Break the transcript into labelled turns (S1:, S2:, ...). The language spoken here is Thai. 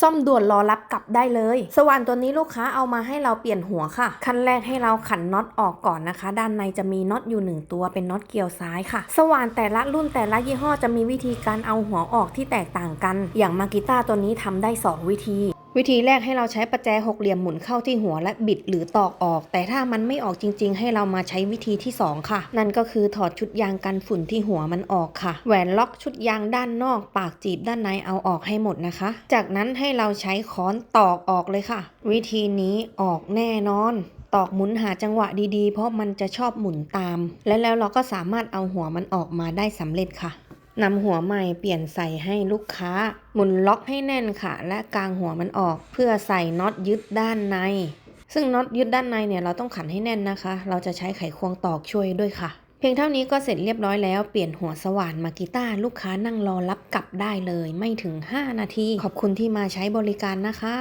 S1: ซ่อมด่วนรอรับกลับได้เลย สว่านตัวนี้ลูกค้าเอามาให้เราเปลี่ยนหัวค่ะ ขั้นแรกให้เราขันน็อตออกก่อนนะคะ ด้านในจะมีน็อตอยู่หนึ่งตัวเป็นน็อตเกี่ยวซ้ายค่ะ สว่านแต่ละรุ่นแต่ละยี่ห้อจะมีวิธีการเอาหัวออกที่แตกต่างกัน อย่างมากิต้าตัวนี้ทำได้ 2 วิธี วิธีแรกให้เราใช้ประแจหกเหลี่ยมหมุนเข้าที่หัวและบิดหรือตอกออก แต่ถ้ามันไม่ออกจริง ๆ ให้เรามาใช้วิธีที่ 2 ค่ะ นั่นก็คือถอดชุดยางกันฝุ่นที่หัวมันออกค่ะ แหวนล็อกชุดยางด้านนอก ปากจีบด้านในเอาออกให้หมดนะคะ จากนั้นให้เราใช้ค้อนตอกออกเลยค่ะ วิธีนี้ออกแน่นอนตอกหมุนหาจังหวะดีๆ เพราะมันจะชอบหมุนตาม และแล้วเราก็สามารถเอาหัวมันออกมาได้สำเร็จค่ะ นำหัวใหม่เปลี่ยนใส่ให้ลูกค้า หมุนล็อกให้แน่นค่ะ และกางหัวมันออก เพื่อใส่น็อตยึดด้านใน ซึ่งน็อตยึดด้านในเนี่ยเราต้องขันให้แน่นนะคะ เราจะใช้ไขควงตอกช่วยด้วยค่ะ เพียงเท่านี้ก็เสร็จเรียบร้อยแล้ว เปลี่ยนหัวสว่านมากีต้าร์ลูกค้านั่งรอรับกลับได้เลย ไม่ถึง 5 นาที ขอบคุณที่มาใช้บริการนะคะ